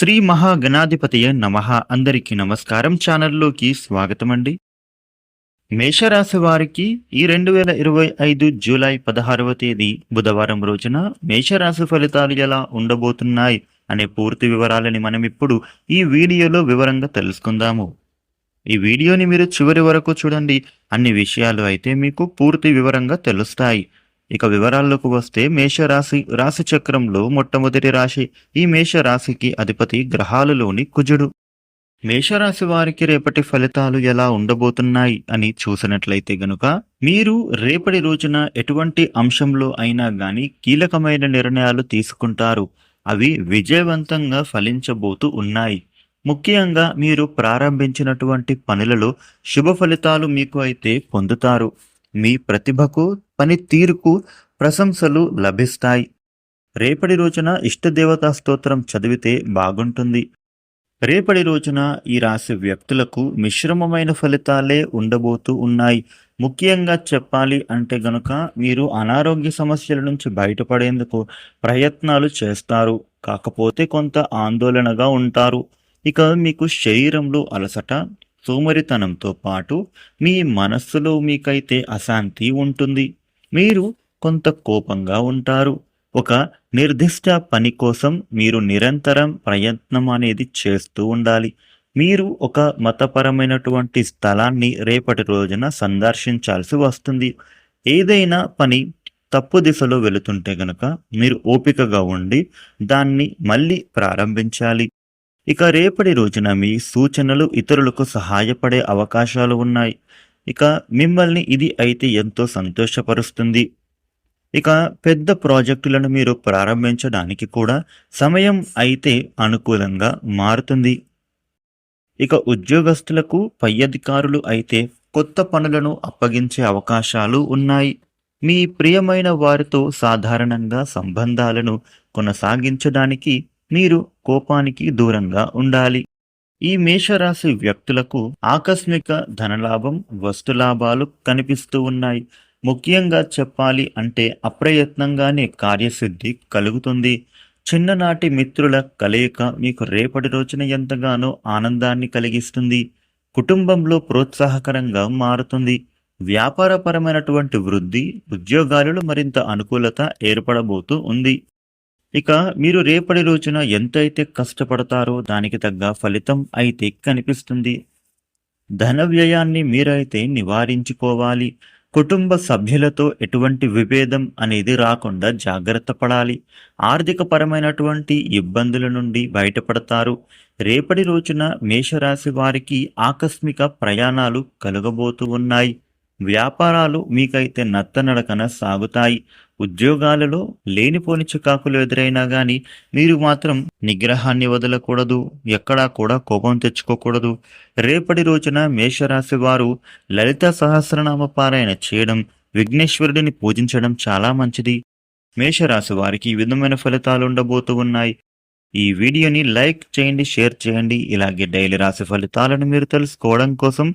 శ్రీ మహాగణాధిపతియ నమ. అందరికీ నమస్కారం. ఛానల్లోకి స్వాగతం అండి మేషరాశి వారికి ఈ రెండు వేల ఇరవై ఐదు జూలై పదహారవ తేదీ బుధవారం రోజున మేషరాశి ఫలితాలు ఎలా ఉండబోతున్నాయి అనే పూర్తి వివరాలని మనం ఇప్పుడు ఈ వీడియోలో వివరంగా తెలుసుకుందాము. ఈ వీడియోని మీరు చివరి వరకు చూడండి. అన్ని విషయాలు అయితే మీకు పూర్తి వివరంగా తెలుస్తాయి. ఇక వివరాల్లోకి వస్తే మేషరాశి రాశి చక్రంలో మొట్టమొదటి రాశి ఈ మేషరాశికి అధిపతి గ్రహాలలోని కుజుడు. మేషరాశి వారికి రేపటి ఫలితాలు ఎలా ఉండబోతున్నాయి అని చూసినట్లయితే గనుక మీరు రేపటి రోజున ఎటువంటి అంశంలో అయినా గాని కీలకమైన నిర్ణయాలు తీసుకుంటారు. అవి విజయవంతంగా ఫలించబోతూ ఉన్నాయి. ముఖ్యంగా మీరు ప్రారంభించినటువంటి పనులలో శుభ ఫలితాలు మీకు అయితే పొందుతారు. మీ ప్రతిభకు పనితీరుకు ప్రశంసలు లభిస్తాయి. రేపటి రోజున ఇష్టదేవతా స్తోత్రం చదివితే బాగుంటుంది. రేపటి రోజున ఈ రాశి వ్యక్తులకు మిశ్రమమైన ఫలితాలే ఉండబోతూ ఉన్నాయి. ముఖ్యంగా చెప్పాలి అంటే గనుక మీరు అనారోగ్య సమస్యల నుంచి బయటపడేందుకు ప్రయత్నాలు చేస్తారు. కాకపోతే కొంత ఆందోళనగా ఉంటారు. ఇక మీకు శరీరంలో అలసట సోమరితనంతో పాటు మీ మనస్సులో మీకైతే అశాంతి ఉంటుంది. మీరు కొంత కోపంగా ఉంటారు. ఒక నిర్దిష్ట పని కోసం మీరు నిరంతరం ప్రయత్నం అనేది చేస్తూ ఉండాలి. మీరు ఒక మతపరమైనటువంటి స్థలాన్ని రేపటి రోజున సందర్శించాల్సి వస్తుంది. ఏదైనా పని తప్పు దిశలో వెళుతుంటే గనక మీరు ఓపికగా ఉండి దాన్ని మళ్ళీ ప్రారంభించాలి. ఇక రేపటి రోజున మీ సూచనలు ఇతరులకు సహాయపడే అవకాశాలు ఉన్నాయి. ఇక మిమ్మల్ని ఇది అయితే ఎంతో సంతోషపరుస్తుంది. ఇక పెద్ద ప్రాజెక్టులను మీరు ప్రారంభించడానికి కూడా సమయం అయితే అనుకూలంగా మారుతుంది. ఇక ఉద్యోగస్తులకు పై అధికారులు అయితే కొత్త పనులను అప్పగించే అవకాశాలు ఉన్నాయి. మీ ప్రియమైన వారితో సాధారణంగా సంబంధాలను కొనసాగించడానికి మీరు కోపానికి దూరంగా ఉండాలి. ఈ మేషరాశి వ్యక్తులకు ఆకస్మిక ధనలాభం వస్తులాభాలు కనిపిస్తూ ఉన్నాయి. ముఖ్యంగా చెప్పాలి అంటే అప్రయత్నంగానే కార్యసిద్ధి కలుగుతుంది. చిన్ననాటి మిత్రుల కలయిక మీకు రేపటి రోజున ఎంతగానో ఆనందాన్ని కలిగిస్తుంది. కుటుంబంలో ప్రోత్సాహకరంగా మారుతుంది. వ్యాపారపరమైనటువంటి వృద్ధి ఉద్యోగాలలో మరింత అనుకూలత ఏర్పడబోతూ ఉంది. ఇక మీరు రేపటి రోజున ఎంతైతే కష్టపడతారో దానికి తగ్గ ఫలితం అయితే కనిపిస్తుంది. ధన వ్యయాన్ని మీరైతే నివారించుకోవాలి. కుటుంబ సభ్యులతో ఎటువంటి విభేదం అనేది రాకుండా జాగ్రత్త పడాలి. ఆర్థిక పరమైనటువంటి ఇబ్బందుల నుండి బయటపడతారు. రేపటి రోజున మేషరాశి వారికి ఆకస్మిక ప్రయాణాలు కలుగబోతూ ఉన్నాయి. వ్యాపారాలు మీకైతే నత్తనడకన సాగుతాయి. ఉద్యోగాలలో లేనిపోని చికాకులు ఎదురైనా గాని మీరు మాత్రం నిగ్రహాన్ని వదలకూడదు. ఎక్కడా కూడా కోపం తెచ్చుకోకూడదు. రేపటి రోజున మేషరాశి వారు లలిత సహస్రనామ పారాయణ చేయడం విఘ్నేశ్వరుడిని పూజించడం చాలా మంచిది. మేషరాశి వారికి ఈ విధమైన ఫలితాలు ఉండబోతూ ఉన్నాయి. ఈ వీడియోని లైక్ చేయండి షేర్ చేయండి. ఇలాగే డైలీ రాశి ఫలితాలను మీరు తెలుసుకోవడం కోసం